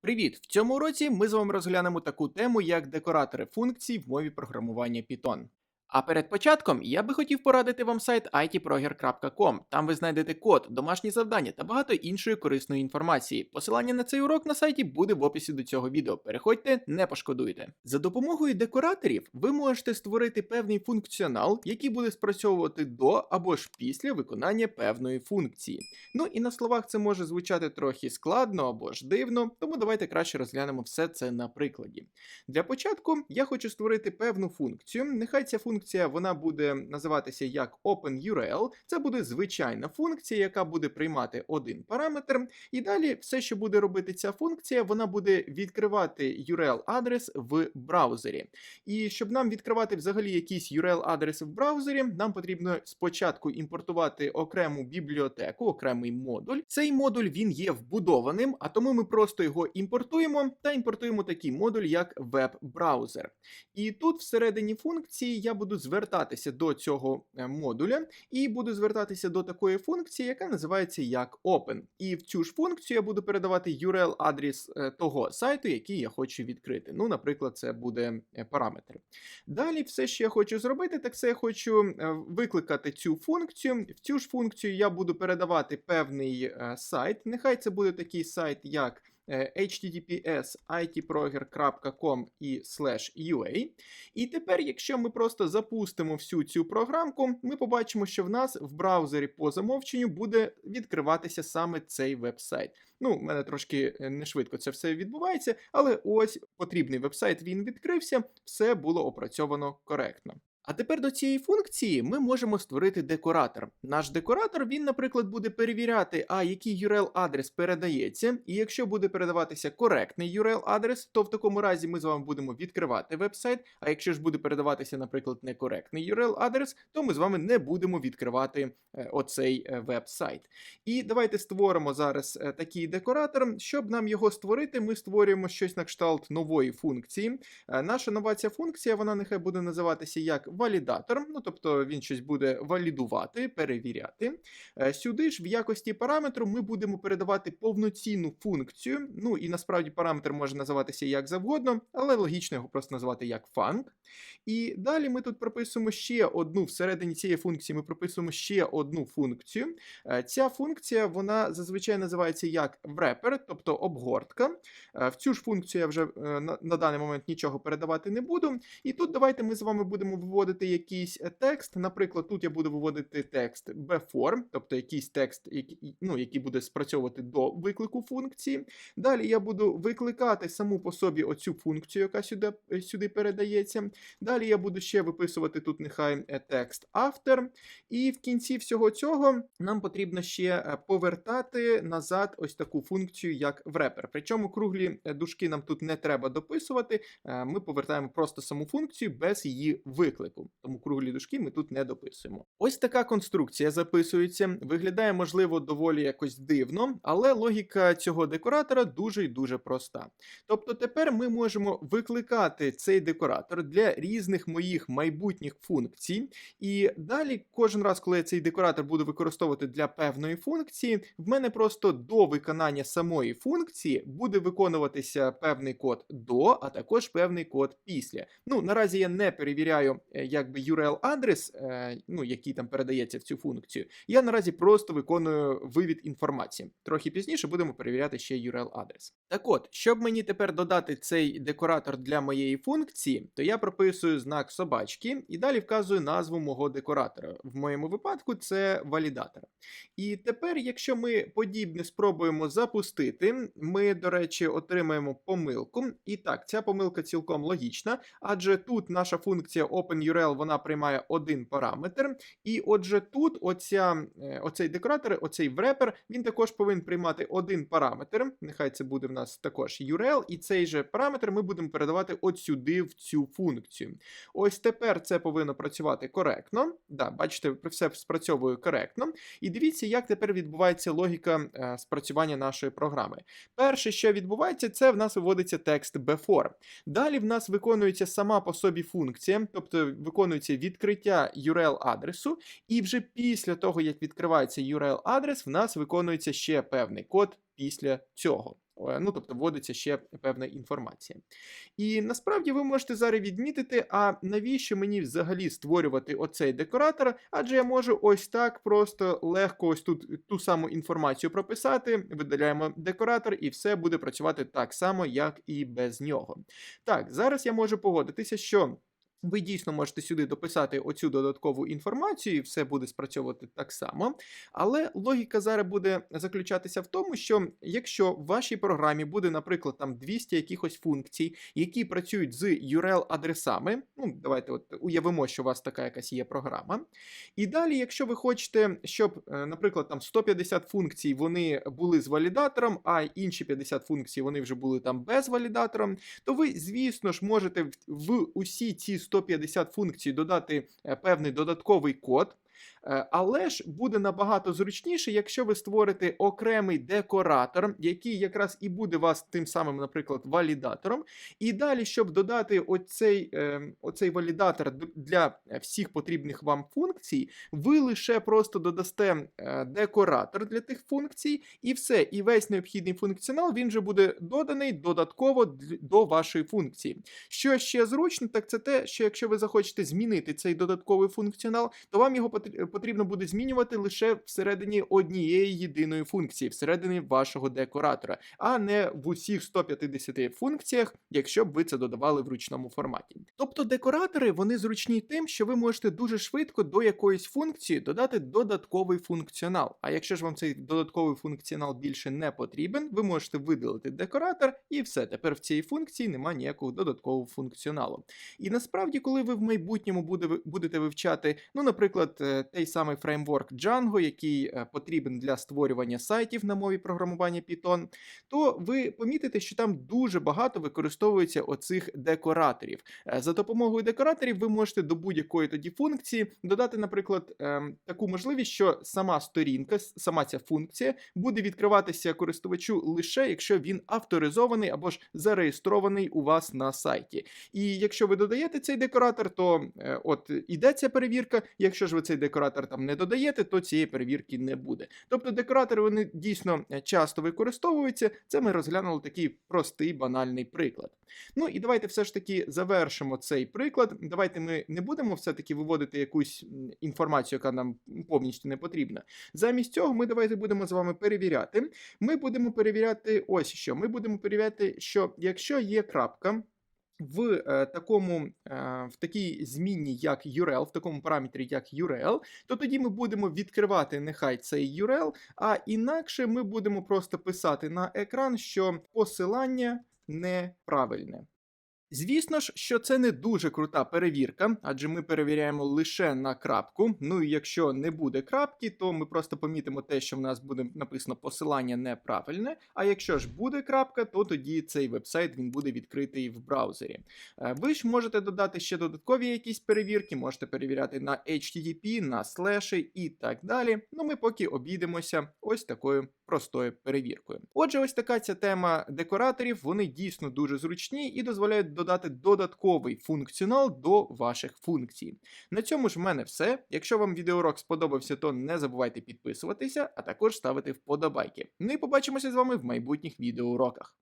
Привіт! В цьому уроці ми з вами розглянемо таку тему, як декоратори функцій в мові програмування Python. А перед початком я би хотів порадити вам сайт itproger.com. Там ви знайдете код, домашні завдання та багато іншої корисної інформації. Посилання на цей урок на сайті буде в описі до цього відео. Переходьте, не пошкодуйте. За допомогою декораторів ви можете створити певний функціонал, який буде спрацьовувати до або ж після виконання певної функції. Ну і на словах це може звучати трохи складно або ж дивно, тому давайте краще розглянемо все це на прикладі. Для початку я хочу створити певну функцію. Нехай ця функція вона буде називатися як OpenURL. Це буде звичайна функція, яка буде приймати один параметр. І далі все, що буде робити ця функція, вона буде відкривати URL-адрес в браузері. І щоб нам відкривати взагалі якийсь URL-адрес в браузері, нам потрібно спочатку імпортувати окрему бібліотеку, окремий модуль. Цей модуль він є вбудованим, а тому ми просто його імпортуємо та імпортуємо такий модуль, як веб-браузер. І тут всередині функції я буду звертатися до цього е, модуля і буду звертатися до такої функції, яка називається як Open. І в цю ж функцію я буду передавати URL-адрес е, того сайту, який я хочу відкрити. Ну, наприклад, це буде е, параметр. Далі, все, що я хочу зробити, так це я хочу викликати цю функцію. В цю ж функцію я буду передавати певний сайт. Нехай це буде такий сайт, як https itproger.com і /ua. І тепер, якщо ми просто запустимо всю цю програмку, ми побачимо, що в нас в браузері по замовченню буде відкриватися саме цей веб-сайт. Ну, в мене трошки е, не швидко це все відбувається, але ось потрібний веб-сайт він відкрився, все було опрацьовано коректно. А тепер до цієї функції ми можемо створити декоратор. Наш декоратор, він, наприклад, буде перевіряти, а який URL-адрес передається, і якщо буде передаватися коректний URL-адрес, то в такому разі ми з вами будемо відкривати веб-сайт. А якщо ж буде передаватися, наприклад, некоректний URL-адрес, то ми з вами не будемо відкривати е, оцей е, веб-сайт. І давайте створимо зараз е, такий декоратор. Щоб нам його створити, ми створюємо щось на кшталт нової функції. Наша нова ця функція, вона нехай буде називатися як валідатор, ну тобто він щось буде валідувати, перевіряти. Е, Сюди ж в якості параметру ми будемо передавати повноцінну функцію. Ну і насправді параметр може називатися як завгодно, але логічно його просто назвати як func. І далі ми тут прописуємо ще одну всередині цієї функції. Ми прописуємо ще одну функцію. Е, Ця функція вона зазвичай називається як wrapper, тобто обгортка. Е, В цю ж функцію я вже на даний момент нічого передавати не буду. І тут давайте ми з вами будемо виводити якийсь е, текст. Наприклад, тут я буду виводити текст before, тобто якийсь текст, який, ну, який буде спрацьовувати до виклику функції. Далі я буду викликати саму по собі оцю функцію, яка сюди, е, сюди передається. Далі я буду ще виписувати тут нехай е, текст after. І в кінці всього цього нам потрібно ще повертати назад ось таку функцію, як wrapper. Причому круглі дужки нам тут не треба дописувати. Ми повертаємо просто саму функцію без її виклику. Тому круглі дужки ми тут не дописуємо. Ось така конструкція записується. Виглядає, можливо, доволі якось дивно, але логіка цього декоратора дуже і дуже проста. Тобто тепер ми можемо викликати цей декоратор для різних моїх майбутніх функцій. І далі, кожен раз, коли я цей декоратор буду використовувати для певної функції, в мене просто до виконання самої функції буде виконуватися певний код до, а також певний код після. Ну, наразі я не перевіряю е, якби URL-адрес, е, ну, який там передається в цю функцію. Я наразі просто виконую вивід інформації. Трохи пізніше будемо перевіряти ще URL-адрес. Так от, щоб мені тепер додати цей декоратор для моєї функції, то я прописую знак собачки і далі вказую назву мого декоратора. В моєму випадку це валідатор. І тепер, якщо ми подібне спробуємо запустити, ми, до речі, отримаємо помилку. І так, ця помилка цілком логічна, адже тут наша функція OpenURL вона приймає один параметр. І отже, тут оця, е, оцей декоратор, оцей wrapper, він також повинен приймати один параметр. Нехай це буде в нас також URL, і цей же параметр ми будемо передавати от сюди в цю функцію. Ось тепер це повинно працювати коректно. Да, бачите, все спрацьовує коректно. І дивіться, як тепер відбувається логіка е, спрацювання нашої програми. Перше, що відбувається, це в нас виводиться текст before. Далі в нас виконується сама по собі функція, тобто виконується відкриття URL-адресу, і вже після того, як відкривається URL-адрес, в нас виконується ще певний код після цього. Ну, тобто вводиться ще певна інформація. І насправді ви можете зараз відмітити, а навіщо мені взагалі створювати оцей декоратор? Адже я можу ось так просто легко ось тут ту саму інформацію прописати, видаляємо декоратор, і все буде працювати так само, як і без нього. Так, зараз я можу погодитися, що. Ви дійсно можете сюди дописати оцю додаткову інформацію, і все буде спрацьовувати так само. Але логіка зараз буде заключатися в тому, що якщо в вашій програмі буде, наприклад, там 200 якихось функцій, які працюють з URL-адресами, ну давайте от уявимо, що у вас така якась є програма. І далі, якщо ви хочете, щоб, е, наприклад, там 150 функцій вони були з валідатором, а інші 50 функцій вони вже були там без валідатором, то ви, звісно ж, можете в, усі ці 150 функцій додати е, певний додатковий код. Е, Але ж буде набагато зручніше, якщо ви створите окремий декоратор, який якраз і буде вас тим самим, наприклад, валідатором. І далі, щоб додати оцей, е, оцей валідатор для всіх потрібних вам функцій, ви лише просто додасте е, декоратор для тих функцій, і все. І весь необхідний функціонал він же буде доданий додатково до вашої функції. Що ще зручно, так це те, що якщо ви захочете змінити цей додатковий функціонал, то вам його потр- потрібно буде змінювати лише всередині однієї єдиної функції, всередині вашого декоратора, а не в усіх 150 функціях, якщо б ви це додавали в ручному форматі. Тобто декоратори вони зручні тим, що ви можете дуже швидко до якоїсь функції додати додатковий функціонал. А якщо ж вам цей додатковий функціонал більше не потрібен, ви можете видалити декоратор, і все. Тепер в цій функції немає ніякого додаткового функціоналу. І насправді, коли ви в майбутньому буде, будете вивчати, ну, наприклад, е, той самий фреймворк Django, який е, потрібен для створювання сайтів на мові програмування Python, то ви помітите, що там дуже багато використовується оцих декораторів. Е, За допомогою декораторів ви можете до будь-якої тоді функції додати, наприклад, ем, таку можливість, що сама сторінка, сама ця функція буде відкриватися користувачу лише якщо він авторизований або ж зареєстрований у вас на сайті. І якщо ви додаєте цей декоратор, то е, от іде ця перевірка. Якщо ж ви цей декоратор там не додаєте, то цієї перевірки не буде. Тобто декоратори вони дійсно е, часто використовуються. Це ми розглянули такий простий банальний приклад. Ну і давайте все ж таки завершимо цей приклад. Давайте ми не будемо все-таки виводити якусь інформацію, яка нам повністю не потрібна. Замість цього ми давайте будемо з вами перевіряти. Ми будемо перевіряти ось що. Ми будемо перевіряти, що якщо є крапка. В е, такому в такій зміні, як URL, в такому параметрі, як URL, то тоді ми будемо відкривати нехай цей URL, а інакше ми будемо просто писати на екран, що посилання неправильне. Звісно ж, що це не дуже крута перевірка, адже ми перевіряємо лише на крапку. Ну і якщо не буде крапки, то ми просто помітимо те, що в нас буде написано посилання неправильне. А якщо ж буде крапка, то тоді цей вебсайт він буде відкритий в браузері. Е, Ви ж можете додати ще додаткові якісь перевірки, можете перевіряти на HTTP, на слеші і так далі. Ну ми поки обійдемося ось такою простою перевіркою. Отже, ось така ця тема декораторів. Вони дійсно дуже зручні і дозволяють додати додатковий функціонал до ваших функцій. На цьому ж в мене все. Якщо вам відеоурок сподобався, то не забувайте підписуватися, а також ставити вподобайки. Ну і побачимося з вами в майбутніх відеоуроках.